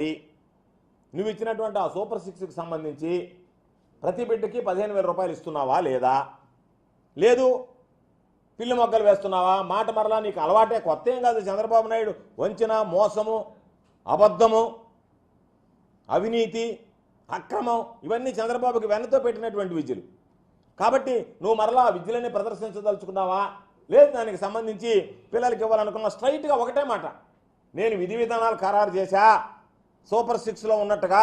నువ్వు ఇచ్చినటువంటి ఆ సూపర్ సిక్స్కి సంబంధించి ప్రతి బిడ్డకి పదిహేను వేల రూపాయలు ఇస్తున్నావా లేదా? లేదు. పిల్లి మొగ్గలు వేస్తున్నావా? మాట మరలా నీకు అలవాటే? కొత్త ఏం కాదు. చంద్రబాబు నాయుడు వంచిన మోసము అబద్ధము అవినీతి అక్రమం ఇవన్నీ చంద్రబాబుకి వెన్నతో పెట్టినటువంటి విద్యలు. కాబట్టి నువ్వు మరలా ఆ విద్యలని ప్రదర్శించదలుచుకున్నావా? లేదు. దానికి సంబంధించి పిల్లలకి ఇవ్వాలనుకున్న స్ట్రైట్గా ఒకటే మాట. నేను విధి విధానాలు ఖరారు చేశా. సూపర్ సిక్స్లో ఉన్నట్టుగా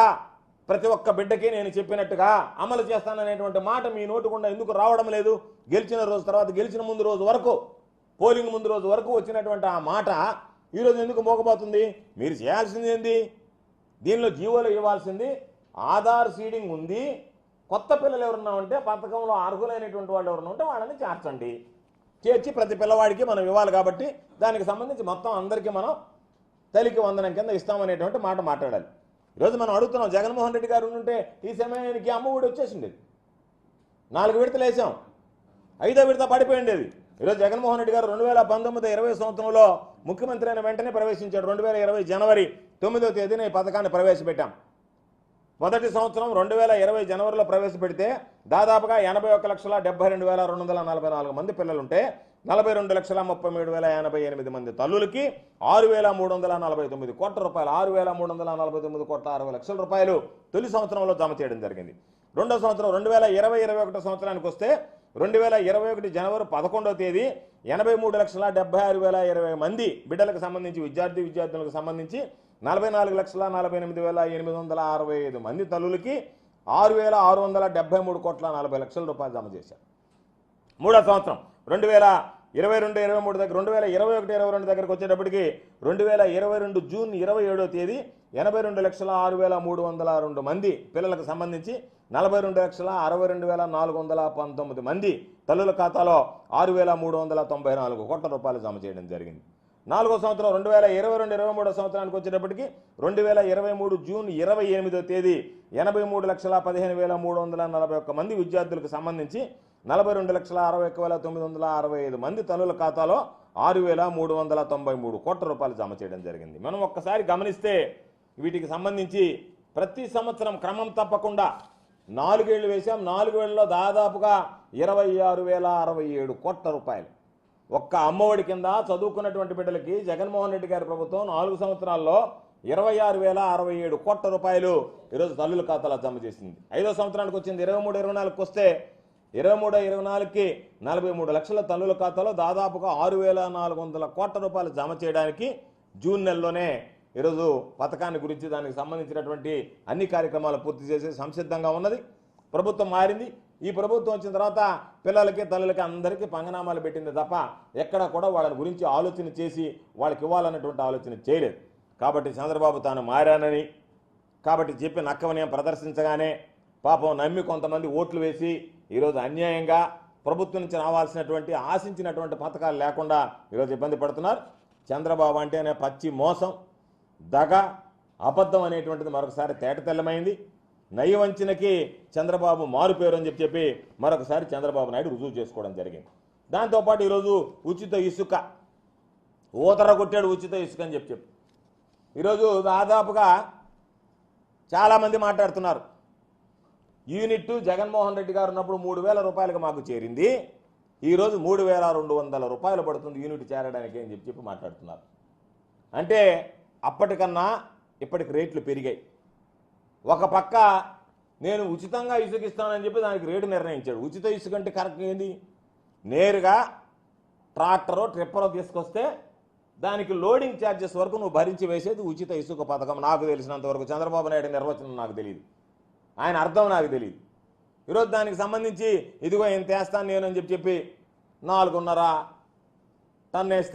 ప్రతి ఒక్క బిడ్డకి నేను చెప్పినట్టుగా అమలు చేస్తాననేటువంటి మాట మీ నోటుకుండా ఎందుకు రావడం లేదు? గెలిచిన రోజు తర్వాత గెలిచిన ముందు రోజు వరకు పోలింగ్ ముందు రోజు వరకు వచ్చినటువంటి ఆ మాట ఈరోజు ఎందుకు మోకపోతుంది మీరు చేయాల్సింది ఏంది? దీనిలో జీవోలు ఇవ్వాల్సింది ఆధార్ సీడింగ్ ఉంది. కొత్త పిల్లలు ఎవరన్నా ఉంటే పథకంలో అర్హులైనటువంటి వాళ్ళు ఎవరన్నా ఉంటే వాళ్ళని చేర్చండి. చేర్చి ప్రతి పిల్లవాడికి మనం ఇవ్వాలి కాబట్టి దానికి సంబంధించి మొత్తం అందరికీ మనం తల్లికి వందనం కింద ఇస్తామనేటువంటి మాట మాట్లాడాలి. ఈరోజు మనం అడుగుతున్నాం జగన్మోహన్ రెడ్డి గారు ఉంటే ఈ సమయానికి అమ్మ ఒడి వచ్చేసింది. నాలుగు విడతలు వేసాం. ఐదో విడత పడిపోయిండేది. ఈరోజు జగన్మోహన్ రెడ్డి గారు రెండు వేల పంతొమ్మిది ఇరవై సంవత్సరంలో ముఖ్యమంత్రి అయిన వెంటనే ప్రవేశించాడు. రెండు వేల ఇరవై జనవరి తొమ్మిదో తేదీన ఈ పథకాన్ని ప్రవేశపెట్టాం. మొదటి సంవత్సరం రెండు వేల ఇరవై జనవరిలో ప్రవేశపెడితే దాదాపుగా ఎనభై ఒక్క లక్షల డెబ్బై రెండు వేల రెండు వందల నలభై నాలుగు మంది పిల్లలుంటే నలభై రెండు లక్షల ముప్పై మూడు వేల ఎనభై ఎనిమిది మంది తల్లులకి ఆరు వేల మూడు వందల నలభై తొమ్మిది కోట్ల రూపాయలు ఆరు వేల మూడు వందల నలభై తొమ్మిది కోట్ల అరవై లక్షల రూపాయలు తొలి సంవత్సరంలో జమ చేయడం జరిగింది. రెండో సంవత్సరం రెండు వేల ఇరవై ఇరవై ఒకటో సంవత్సరానికి వస్తే రెండు వేల ఇరవై ఒకటి జనవరి పదకొండవ తేదీ ఎనభై మూడు లక్షల డెబ్బై ఆరు వేల ఇరవై మంది బిడ్డలకు సంబంధించి విద్యార్థి విద్యార్థులకు సంబంధించి నలభై నాలుగు లక్షల నలభై ఎనిమిది వేల ఎనిమిది వందల అరవై ఐదు మంది తల్లులకి ఆరు వేల ఆరు వందల డెబ్బై మూడు కోట్ల నలభై లక్షల రూపాయలు జమ చేశారు. మూడో సంవత్సరం రెండు వేల ఇరవై రెండు ఇరవై మూడు దగ్గర రెండు వేల ఇరవై ఒకటి ఇరవై రెండు దగ్గరకు వచ్చేటప్పటికి రెండు వేల ఇరవై రెండు జూన్ ఇరవై ఏడో తేదీ ఎనభై రెండు లక్షల ఆరు వేల మూడు వందల రెండు మంది పిల్లలకు సంబంధించి నలభై రెండు లక్షల అరవై రెండు వేల నాలుగు వందల పంతొమ్మిది మంది తల్లుల ఖాతాలో ఆరు వేల మూడు వందల తొంభై నాలుగు కోట్ల రూపాయలు జమ చేయడం జరిగింది. నాలుగో సంవత్సరం రెండు వేల ఇరవై రెండు ఇరవై మూడో సంవత్సరానికి వచ్చేటప్పటికి రెండు వేల ఇరవై మూడు జూన్ ఇరవై ఎనిమిదో తేదీ ఎనభై మూడు లక్షల పదిహేను వేల మూడు వందల నలభై ఒక్క మంది విద్యార్థులకు సంబంధించి నలభై రెండు లక్షల అరవై ఒక్క వేల తొమ్మిది వందల అరవై ఐదు మంది తల్లుల ఖాతాలో ఆరు వేల మూడు వందల తొంభై మూడు కోట్ల రూపాయలు జమ చేయడం జరిగింది. మనం ఒక్కసారి గమనిస్తే వీటికి సంబంధించి ప్రతి సంవత్సరం క్రమం తప్పకుండా నాలుగేళ్ళు వేశాం. నాలుగేళ్ళలో దాదాపుగా ఇరవై ఆరు వేల అరవై ఏడు కోట్ల రూపాయలు. ఒక్క అమ్మఒడి కింద చదువుకున్నటువంటి బిడ్డలకి జగన్మోహన్ రెడ్డి గారి ప్రభుత్వం నాలుగు సంవత్సరాల్లో ఇరవై ఆరు వేల అరవై ఏడు కోట్ల రూపాయలు ఈరోజు తల్లుల ఖాతాలో జమ చేసింది. ఐదో సంవత్సరానికి వచ్చింది. ఇరవై మూడు ఇరవై నాలుగుకి వస్తే ఇరవై మూడు ఇరవై నాలుగుకి నలభై మూడు లక్షల తల్లుల ఖాతాలో దాదాపుగా ఆరు వేల నాలుగు వందల కోట్ల రూపాయలు జమ చేయడానికి జూన్ నెలలోనే ఈరోజు పథకాన్ని గురించి దానికి సంబంధించినటువంటి అన్ని కార్యక్రమాలు పూర్తి చేసి సంసిద్ధంగా ఉన్నది. ప్రభుత్వం మారింది. ఈ ప్రభుత్వం వచ్చిన తర్వాత పిల్లలకి తల్లులకి అందరికీ పంగనామాలు పెట్టింది తప్ప ఎక్కడ కూడా వాళ్ళని గురించి ఆలోచన చేసి వాళ్ళకి ఇవ్వాలన్నటువంటి ఆలోచన చేయలేదు. కాబట్టి చంద్రబాబు తాను మారానని కాబట్టి చెప్పి నక్కవనయం ప్రదర్శించగానే పాపం నమ్మి కొంతమంది ఓట్లు వేసి ఈరోజు అన్యాయంగా ప్రభుత్వం నుంచి రావాల్సినటువంటి ఆశించినటువంటి పథకాలు లేకుండా ఈరోజు ఇబ్బంది పడుతున్నారు. చంద్రబాబు అంటేనే పచ్చి మోసం దగ అబద్ధం అనేటువంటిది మరొకసారి తేటతెల్లమైంది నయవంచనకి చంద్రబాబు మారు పేరు అని చెప్పి చెప్పి మరొకసారి చంద్రబాబు నాయుడు రుజువు చేసుకోవడం జరిగింది. దాంతోపాటు ఈరోజు ఉచిత ఇసుక ఊతర కొట్టాడు ఉచిత ఇసుక అని చెప్పి చెప్పి. ఈరోజు దాదాపుగా చాలామంది మాట్లాడుతున్నారు. యూనిట్ జగన్మోహన్ రెడ్డి గారు ఉన్నప్పుడు మూడు వేల రూపాయలకు మాకు చేరింది. ఈరోజు మూడు వేల రెండు వందల రూపాయలు పడుతుంది యూనిట్ చేరడానికి అని చెప్పి చెప్పి మాట్లాడుతున్నారు. అంటే అప్పటికన్నా ఇప్పటికి రేట్లు పెరిగాయి. ఒక పక్క నేను ఉచితంగా ఇసుక ఇస్తానని చెప్పి దానికి రేటు నిర్ణయించాడు. ఉచిత ఇసుక అంటే కరెక్ట్ ఏంది? నేరుగా ట్రాక్టరో ట్రిప్పరో తీసుకొస్తే దానికి లోడింగ్ ఛార్జెస్ వరకు నువ్వు భరించి వేసేది ఉచిత ఇసుక పథకం. నాకు తెలిసినంత వరకు చంద్రబాబు నాయుడు నిర్వచనం నాకు తెలియదు. ఆయన అర్థం నాకు తెలియదు ఈరోజు దానికి సంబంధించి ఇదిగో ఇంత వేస్తాను నేను అని చెప్పి చెప్పి నాలుగున్నర టన్ను వేస్తే